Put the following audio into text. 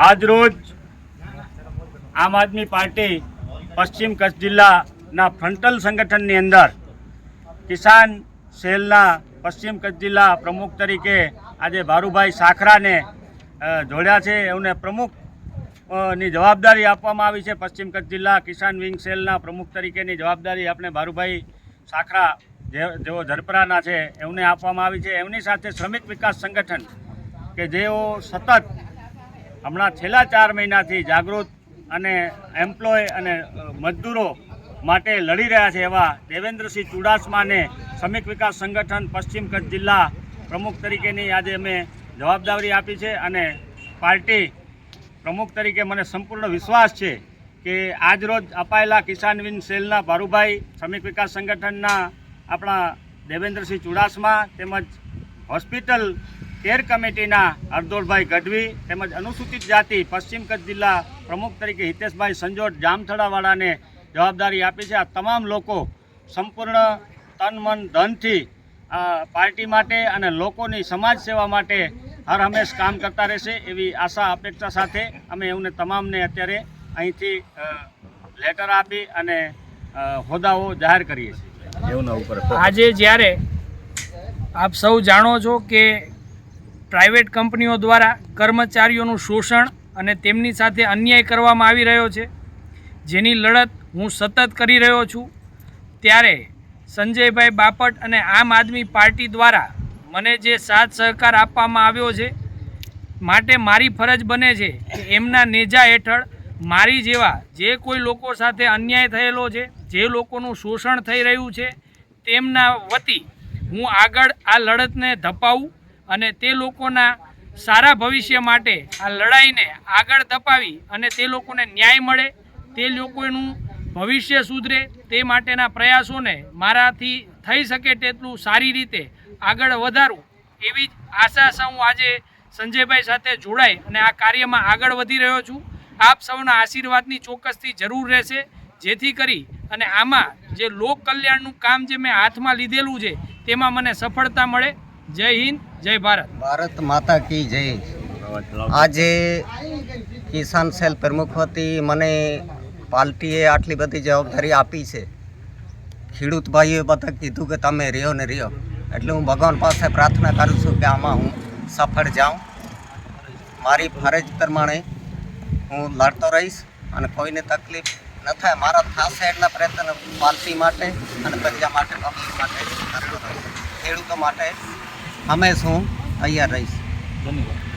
આજરોજ આમ આદમી પાર્ટી પશ્ચિમ કચ્છ જિલ્લાના ફ્રન્ટલ સંગઠનની અંદર કિસાન સેલના પશ્ચિમ કચ્છ જિલ્લા પ્રમુખ તરીકે આજે ભારુભાઈ સાખરાને જોડ્યા છે. એમને પ્રમુખની જવાબદારી આપવામાં આવી છે. પશ્ચિમ કચ્છ જિલ્લા કિસાન વિંગ સેલના પ્રમુખ તરીકેની જવાબદારી આપણે ભારુભાઈ સાખરા જેઓ ઝરપરાના છે, એમને આપવામાં આવી છે. એમની સાથે શ્રમિક વિકાસ સંગઠન કે જેઓ સતત હમણાં છેલ્લા ચાર મહિનાથી જાગૃત અને એમ્પ્લોય અને મજદૂરો માટે લડી રહ્યા છે એવા દેવેન્દ્રસિંહ ચુડાસમાને શ્રમિક વિકાસ સંગઠન પશ્ચિમ કચ્છ જિલ્લા પ્રમુખ તરીકેની આજે અમે જવાબદારી આપી છે અને પાર્ટી પ્રમુખ તરીકે મને સંપૂર્ણ વિશ્વાસ છે કે આજરોજ અપાયેલા કિસાન વિન સેલના ભારુભાઈ શ્રમિક વિકાસ સંગઠનના આપણા દેવેન્દ્રસિંહ ચુડાસમા તેમજ હોસ્પિટલ કેર કમિટીના હરદોળભાઈ ગઢવી તેમજ અનુસૂચિત જાતિ પશ્ચિમ કચ્છ જિલ્લા પ્રમુખ તરીકે હિતેશભાઈ સંજોટ જામથડાવાળાને જવાબદારી આપી છે. આ તમામ લોકો સંપૂર્ણ તન મન ધનથી પાર્ટી માટે અને લોકોની સમાજ સેવા માટે હર હંમેશ કામ કરતા રહેશે એવી આશા અપેક્ષા સાથે અમે એમને તમામને અત્યારે અહીંથી લેટર આપી અને હોદ્દાઓ જાહેર કરીએ છીએ. આજે જ્યારે આપ સૌ જાણો છો કે પ્રાઇવેટ કંપનીઓ દ્વારા કર્મચારીઓનું શોષણ અને તેમની સાથે અન્યાય કરવામાં આવી રહ્યો છે. જેની લડત હું સતત કરી રહ્યો છું. ત્યારે સંજયભાઈ બાપટ અને આમ આદમી પાર્ટી દ્વારા મને જે સાથ સહકાર આપવામાં આવ્યો છે, માટે મારી ફરજ બને છે કે એમના નેજા હેઠળ મારી જેવા જે કોઈ લોકો સાથે અન્યાય થયેલો છે, જે લોકોનું શોષણ થઈ રહ્યું છે, તેમના વતી હું આગળ આ લડતને ધપાવું અને તે લોકોના સારા ભવિષ્ય માટે આ લડાઈને આગળ ધપાવી અને તે લોકોને ન્યાય મળે, તે લોકોનું ભવિષ્ય સુધરે, તે માટેના પ્રયાસોને મારાથી થઈ શકે તેટલું સારી રીતે આગળ વધારું, એવી જ આશા સૌ આજે સંજયભાઈ સાથે જોડાઈ અને આ કાર્યમાં આગળ વધી રહ્યો છું. આપ સૌના આશીર્વાદની ચોક્કસથી જરૂર રહેશે. જેથી કરી અને આમાં જે લોક કલ્યાણનું કામ જે મેં હાથમાં લીધેલું છે, તેમાં મને સફળતા મળે. જય હિન્દ, જય ભારત. ભારત માતા કી જય. આજે કિસાન સેલ પ્રમુખ વતી મને પાર્ટીએ આટલી બધી જવાબદારી આપી છે. ખેડૂત ભાઈઓએ બધા કીધું કે તમે રહ્યો ને રહ્યો. એટલે હું ભગવાન પાસે પ્રાર્થના કરું છું કે આમાં હું સફળ જાઉં. મારી ફરજ પ્રમાણે હું લડતો રહીશ અને કોઈને તકલીફ ન થાય. મારા થશે એટલા પ્રયત્ન પાર્ટી માટે અને પ્રજા માટે પબ્લિક માટે, ખેડૂતો માટે હંમેશ હું તૈયાર રહીશ. ધન્યવાદ.